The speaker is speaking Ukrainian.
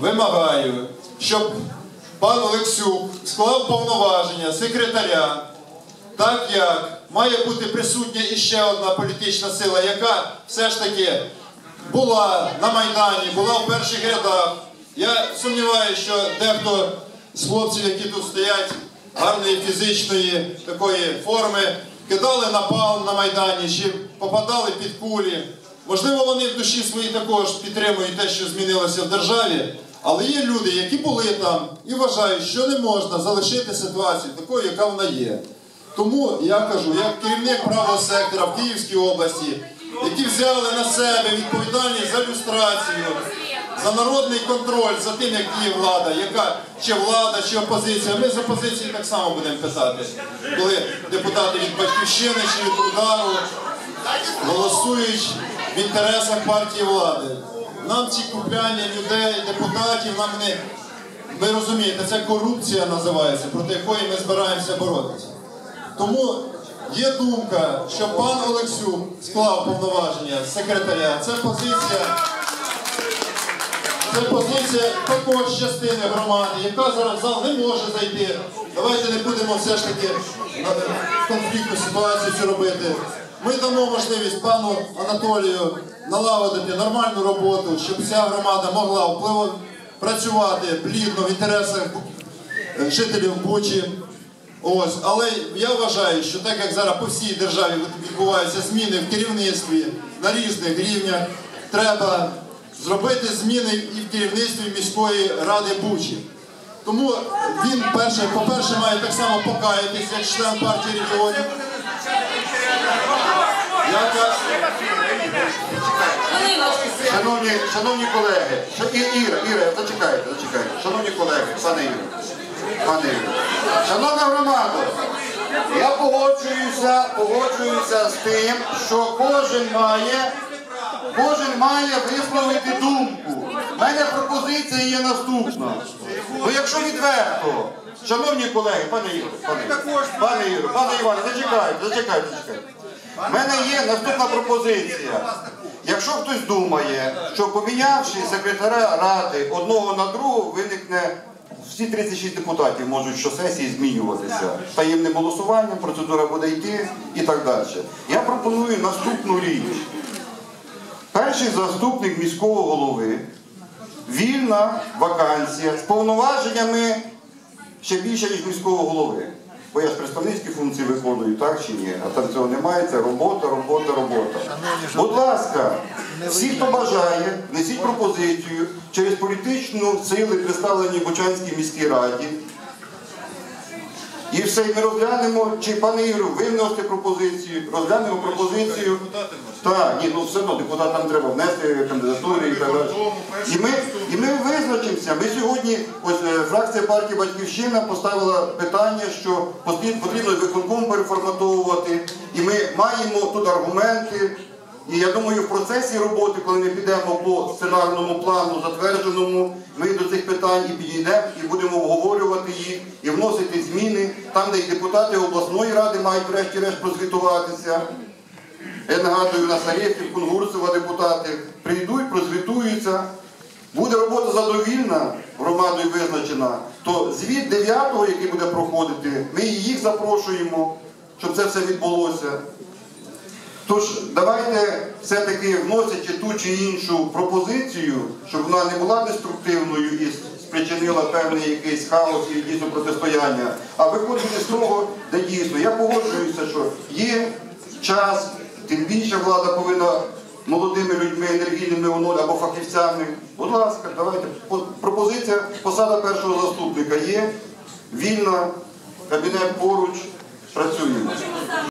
Вимагаю, щоб пан Олексюк склав повноваження секретаря, так як має бути присутня іще одна політична сила, яка все ж таки була на Майдані, була в перших рядах. Я сумніваюся, що дехто з хлопців, які тут стоять, гарної фізичної такої форми, кидали напал на Майдані чи попадали під кулі. Можливо, вони в душі своїй також підтримують те, що змінилося в державі. Але є люди, які були там і вважають, що не можна залишити ситуацію такою, яка вона є. Тому я кажу, як керівник правого сектора в Київській області, які взяли на себе відповідальність за люстрацію, за народний контроль, за тим, як діє влада, яка чи влада, чи опозиція. Ми з опозиції так само будемо писати, коли депутати від батьківщини чи від удару голосують в інтересах партії влади. Нам ці купляння людей, депутатів, нам не ви розумієте, це корупція називається, проти якої ми збираємося боротися. Тому є думка, що пан Олексюк склав повноваження секретаря. Це позиція. Це позиція також частини громади, яка зараз в зал не може зайти. Давайте не будемо все ж таки конфліктну ситуацію цю робити. Ми дамо можливість пану Анатолію налагодити нормальну роботу, щоб вся громада могла впливо працювати плідно в інтересах е, жителів Бучі. Ось, але я вважаю, що так як зараз по всій державі відбуваються зміни в керівництві на різних рівнях, треба зробити зміни і в керівництві міської ради Бучі. Тому він перше, по-перше, має так само покаятись, як член партії регіонів. Шановні, шановні колеги, І, Іра, Іра, зачекайте, зачекайте. Шановні колеги, пане Ігор, пане Ігор. Шановна громада, я погоджуюся, погоджуюся з тим, що кожен має, кожен має висловити думку. У мене пропозиція є наступна. Ну якщо відверто, шановні колеги, пане Ігор, пане Ігор, пане Ігор, пане Іване, зачекайте, зачекайте, зачекайте. У мене є наступна пропозиція. Якщо хтось думає, що помінявши секретаря ради одного на другого, виникне всі 36 депутатів можуть що сесії змінюватися. Таємним голосуванням, процедура буде йти і так далі. Я пропоную наступну річ. Перший заступник міського голови, вільна вакансія з повноваженнями ще більше, ніж міського голови. Бо я ж представницькі функції виконую, так чи ні? А там цього немає, це робота, робота, робота. Будь ласка, всі, хто бажає, несіть пропозицію через політичну сили, представлені в Бучанській міській раді. І все, і ми розглянемо, чи пане Ігорю, ви вносите пропозицію, розглянемо пропозицію. Так, ні, ну все одно депутатам треба внести кандидатури і так далі. І ми, і ми визначимося. Ми сьогодні, ось е, фракція партії Батьківщина поставила питання, що потрібно потрібно виконком переформатовувати, і ми маємо тут аргументи. І я думаю, в процесі роботи, коли ми підемо по сценарному плану затвердженому, ми до цих питань і підійдемо, і будемо обговорювати їх, там, де і депутати обласної ради мають врешті-решт прозвітуватися. Я нагадую, на Сарєвків, Кунгурцева депутати прийдуть, прозвітуються. Буде робота задовільна, громадою визначена, то звіт 9-го, який буде проходити, ми і їх запрошуємо, щоб це все відбулося. Тож давайте все-таки вносячи ту чи іншу пропозицію, щоб вона не була деструктивною і спричинила певний якийсь хаос і дійсно протистояння, а виходити з того, де дійсно. Я погоджуюся, що є час, тим більше влада повинна молодими людьми, енергійними воно або фахівцями. Будь ласка, давайте. Пропозиція, посада першого заступника є, вільна, кабінет поруч, працюємо.